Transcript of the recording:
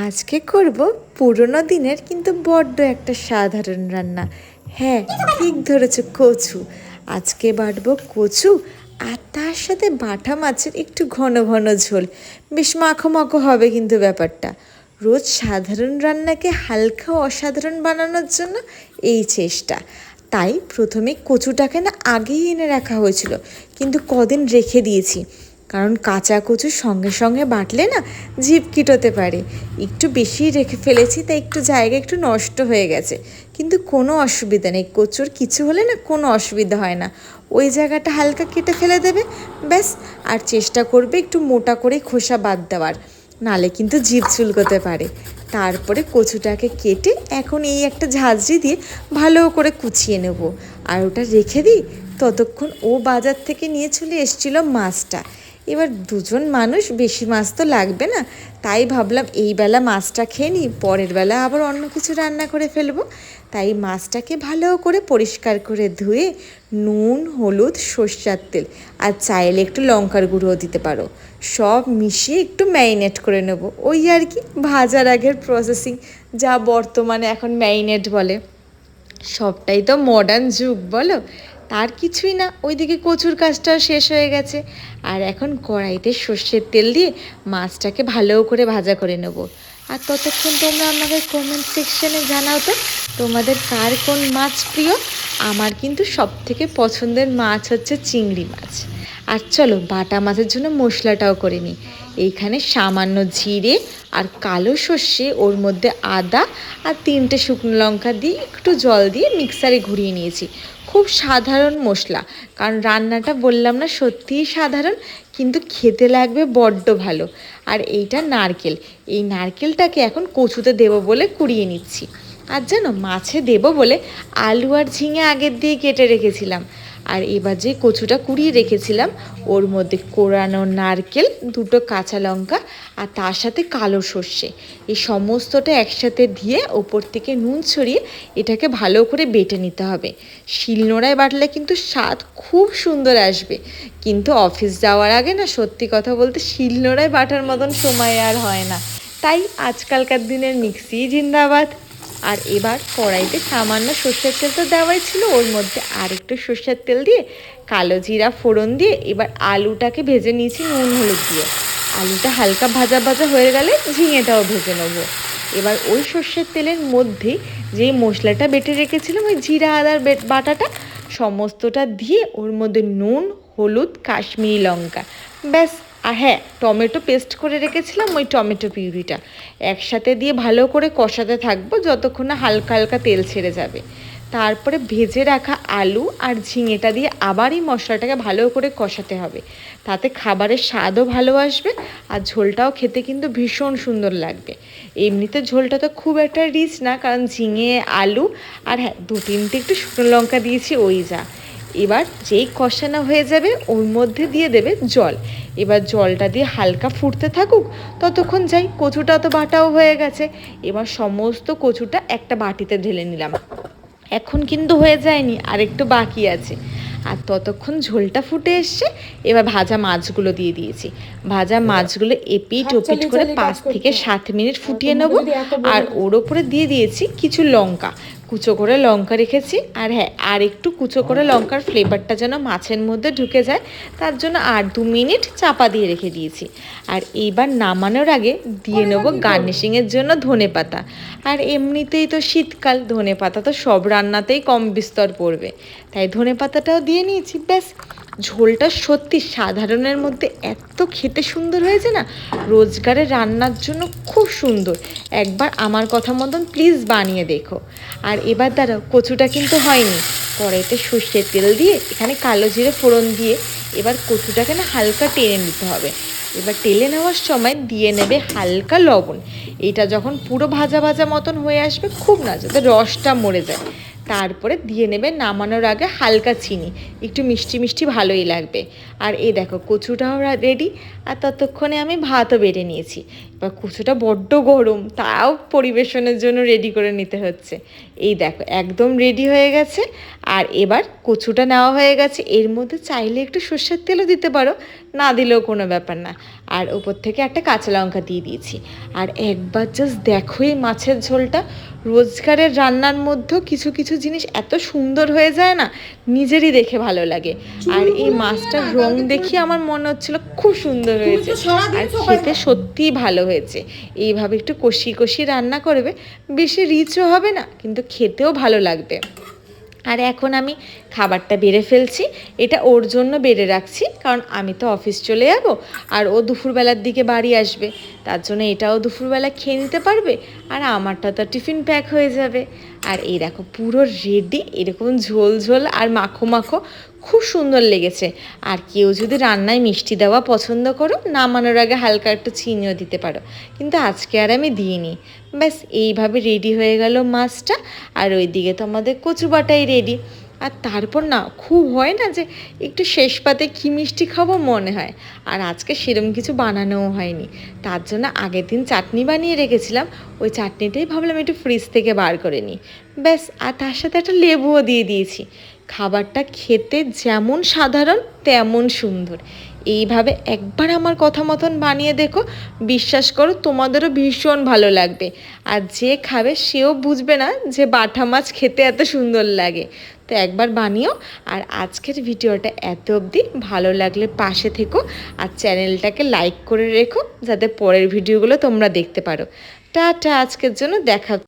আজকে করব পুরনো দিনের কিন্তু বড্ড একটা সাধারণ রান্না। হ্যাঁ ঠিক ধরেছ, কচু। আজকে বাটব কচু আর তার সাথে বাটা মাছের একটু ঘন ঘন ঝোল। বেশ মাখো মাখো হবে কিন্তু ব্যাপারটা। রোজ সাধারণ রান্নাকে হালকা অসাধারণ বানানোর জন্য এই চেষ্টা। তাই প্রথমে কচুটাকে না আগেই এনে রাখা হয়েছিল, কিন্তু কদিন রেখে দিয়েছি। কারণ কাঁচা কচু সঙ্গে সঙ্গে বাটলে না জিভ কিটোতে পারে। একটু বেশি রেখে ফেলেছি, তাই একটু জায়গা একটু নষ্ট হয়ে গেছে। কিন্তু কোনো অসুবিধা নেই, কচুর কিছু হলে না কোনো অসুবিধা হয় না। ওই জায়গাটা হালকা কেটে ফেলে দেবে, ব্যাস। আর চেষ্টা করবে একটু মোটা করে খোসা বাদ দেওয়ার, নালে কিন্তু জিভ চুলকোতে পারে। তারপরে কচুটাকে কেটে এখন এই একটা ঝাঁঝরি দিয়ে ভালো করে কুচিয়ে নেব। আর ওটা রেখে দিই, ততক্ষণ ও বাজার থেকে নিয়ে চলে এসেছিল মাছটা। এবার দুজন মানুষ বেশি মাছ তো লাগবে না। তাই ভাবলাম এই বেলা মাছটা খেয়ে নিই, পরের বেলা আবার অন্য কিছু রান্না করে ফেলব। তাই মাছটাকে ভালো করে পরিষ্কার করে ধুয়ে নুন, হলুদ, সর্ষার তেল আর চাইলে একটু লঙ্কার গুঁড়োও দিতে পারো। সব মিশিয়ে একটু ম্যারিনেট করে নেব। ওই আর কি, ভাজার আগের প্রসেসিং যা বর্তমানে এখন ম্যারিনেট বলে। সবটাই তো মডার্ন যুগ বলো। তার কিছুই না, ওইদিকে কচুর কাজটাও শেষ হয়ে গেছে। আর এখন কড়াইতে সর্ষের তেল দিয়ে মাছটাকে ভালো করে ভাজা করে নেব। আর ততক্ষণ তোমরা আমাকে কমেন্ট সেকশনে জানাও তো, তোমাদের কার কোন মাছ প্রিয়? আমার কিন্তু সব থেকে পছন্দের মাছ হচ্ছে চিংড়ি মাছ। আর চলো, বাটা মাছের জন্য মশলাটাও করে নিই। এইখানে সামান্য জিরে আর কালো সর্ষে, ওর মধ্যে আদা আর তিনটে শুকনো লঙ্কা দিয়ে একটু জল দিয়ে মিক্সারে ঘুরিয়ে নিয়েছি। খুব সাধারণ মশলা। কারণ রান্নাটা বললাম না, সত্যিই সাধারণ, কিন্তু খেতে লাগবে বড্ড ভালো। আর এইটা নারকেল। এই নারকেলটাকে এখন কচুতে দেব বলে কুড়িয়ে নিচ্ছি। আর যেন মাছে দেব বলে আলু আর ঝিঙে আগের দিয়ে কেটে রেখেছিলাম। আর এবার যে কচুটা কুড়িয়ে রেখেছিলাম, ওর মধ্যে কোরানো নারকেল, দুটো কাঁচা লঙ্কা আর তার সাথে কালো সর্ষে। এই সমস্তটা একসাথে দিয়ে ওপর থেকে নুন ছড়িয়ে এটাকে ভালো করে বেটে নিতে হবে। শিলনোড়ায় বাটলে কিন্তু স্বাদ খুব সুন্দর আসবে। কিন্তু অফিস যাওয়ার আগে না সত্যি কথা বলতে শিলনোড়ায় বাটার মতন সময় আর হয় না। তাই আজকালকার দিনের মিক্সি জিন্দাবাদ। আর এবার কড়াইতে সামান্য সর্ষের তেল তো দেওয়াই ছিল, ওর মধ্যে আর একটু সর্ষের তেল দিয়ে কালো জিরা ফোড়ন দিয়ে এবার আলুটাকে ভেজে নিয়েছি নুন হলুদ দিয়ে। আলুটা হালকা ভাজা ভাজা হয়ে গেলে ঝিঙেটাও ভেজে নেব। এবার ওই সর্ষের তেলের মধ্যেই যে মশলাটা বেটে রেখেছিলাম, ওই জিরা, আদার বাটাটা, সমস্তটা দিয়ে ওর মধ্যে নুন, হলুদ, কাশ্মীরি লঙ্কা, ব্যাস। আর হ্যাঁ টমেটো পেস্ট করে রেখেছিলাম ওই টমেটো পিউরিটা। একসাথে দিয়ে ভালো করে কষাতে থাকব যতক্ষণ না হালকা হালকা তেল ছেড়ে যাবে। তারপরে ভেজে রাখা আলু আর ঝিঙেটা দিয়ে আবার এই মশলাটাকে ভালো করে কষাতে হবে। তাতে খাবারের স্বাদও ভালো আসবে আর ঝোলটাও খেতে কিন্তু ভীষণ সুন্দর লাগবে। এমনিতে ঝোলটা তো খুব একটা রিচ না, কারণ ঝিঙে, আলু আর হ্যাঁ দু তিনটে একটু শুকনো লঙ্কা দিয়েছি, ওই যা। এবার যেই কষানো হয়ে যাবে, ওর মধ্যে দিয়ে দেবে জল। এবার জলটা দিয়ে হালকা ফুটতে থাকুক ততক্ষণ যাই কচুটা তো বাটাও হয়ে গেছে। এবার সমস্ত কচুটা একটা বাটিতে ঢেলে নিলাম। এখন কিন্তু হয়ে যায়নি আর একটু বাকি আছে। আর ততক্ষণ ঝোলটা ফুটে এসছে এবার ভাজা মাছগুলো দিয়ে দিয়েছি। ভাজা মাছগুলো এপিট ওপিট করে পাঁচ থেকে সাত মিনিট ফুটিয়ে নেব। আর ওর ওপরে দিয়ে দিয়েছি কিছু লঙ্কা। কুচো করে লঙ্কা রেখেছি। আর হ্যাঁ আর একটু কুচো করে লঙ্কার ফ্লেভারটা যেন মাছের মধ্যে ঢুকে যায়, তার জন্য আর দু মিনিট চাপা দিয়ে রেখে দিয়েছি। আর এইবার নামানোর আগে দিয়ে নেব গার্নিশিংয়ের জন্য ধনে পাতা। আর এমনিতেই তো শীতকাল, ধনে পাতা তো সব রান্নাতেই কম বিস্তর পড়বে। তাই ধনে পাতাটাও দিয়ে নিয়েছি, ব্যাস। ঝোলটা সত্যি সাধারণের মধ্যে এত খেতে সুন্দর হয়েছে না? রোজগারে রান্নার জন্য খুব সুন্দর। একবার আমার কথা মতন প্লিজ বানিয়ে দেখো। আর এবার দাঁড়াও, কচুটা কিন্তু হয়নি। কড়াইতে সর্ষের তেল দিয়ে, এখানে কালো জিরে ফোড়ন দিয়ে, এবার কচুটাকে না হালকা টেনে নিতে হবে। এবার টেলে নেওয়ার সময় দিয়ে নেবে হালকা লবণ। এটা যখন পুরো ভাজা ভাজা মতন হয়ে আসবে, খুব না যাতে রসটা মরে যায়। তারপরে দিয়ে নেবে নামানোর আগে হালকা চিনি। একটু মিষ্টি মিষ্টি ভালোই লাগবে। আর এই দেখো, কচুটাও রেডি আর ততক্ষণে আমি ভাতও বেড়ে নিয়েছি। এবার কচুটা বড্ড গরম, তাও পরিবেশনের জন্য রেডি করে নিতে হচ্ছে। এই দেখো, একদম রেডি হয়ে গেছে। আর এবার কচুটা নেওয়া হয়ে গেছে। এর মধ্যে চাইলে একটু সর্ষের তেলও দিতে পারো, না দিলেও কোনো ব্যাপার না। আর ওপর থেকে একটা কাঁচা লঙ্কা দিয়ে দিয়েছি। আর একবার জাস্ট দেখো এই মাছের ঝোলটা রোজগারের রান্নার মধ্যেও কিছু কিছু জিনিস এত সুন্দর হয়ে যায় না নিজেরই দেখে ভালো লাগে। আর এই মাছটার রং দেখি আমার মনে হচ্ছিল খুব সুন্দর হয়েছে। আর খেতে সত্যিই ভালো হয়েছে। এইভাবে একটু কষি কষি রান্না করবে বেশি রিচও হবে না কিন্তু খেতেও ভালো লাগবে। আর এখন আমি খাবারটা বেড়ে ফেলছি। এটা ওর জন্য বেড়ে রাখছি, কারণ আমি তো অফিস চলে যাব আর ও দুপুরবেলার দিকে বাড়ি আসবে। তার জন্য এটাও দুপুরবেলা খেয়ে নিতে পারবে আর আমারটা তো টিফিন প্যাক হয়ে যাবে। আর এই দেখো পুরো রেডি এরকম ঝোল ঝোল আর মাখো মাখো খুব সুন্দর লেগেছে। আর কেউ যদি রান্নায় মিষ্টি দেওয়া পছন্দ করো নামানোর আগে হালকা একটু চিনিও দিতে পারো। কিন্তু আজকে আর আমি দিইনি। ব্যাস, এইভাবে রেডি হয়ে গেল মাছটা। আর ওইদিকে তো আমাদের কচু বাটাই রেডি আর তারপর না, খুব হয় না যে একটু শেষ পাতে কী মিষ্টি খাব মনে হয়। আর আজকে সেরম কিছু বানানোও হয়নি। তার জন্য আগের দিন চাটনি বানিয়ে রেখেছিলাম। ওই চাটনিটাই ভাবলাম একটু ফ্রিজ থেকে বার করে নিই। ব্যাস, আর তার সাথে একটা লেবুও দিয়ে দিয়েছি। খাবারটা খেতে যেমন সাধারণ, তেমন সুন্দর। এইভাবে একবার আমার কথা মতন বানিয়ে দেখো, বিশ্বাস করো তোমাদেরও ভীষণ ভালো লাগবে। আর যে খাবে সেও বুঝবে না যে বাটা মাছ খেতে এত সুন্দর লাগে। তো একবার বানিও। আর আজকের ভিডিওটা এত অবধি। ভালো লাগলে পাশে থেকো। আর চ্যানেলটাকে লাইক করে রেখো, যাতে পরের ভিডিওগুলো তোমরা দেখতে পারো। টাটা, আজকের জন্য দেখা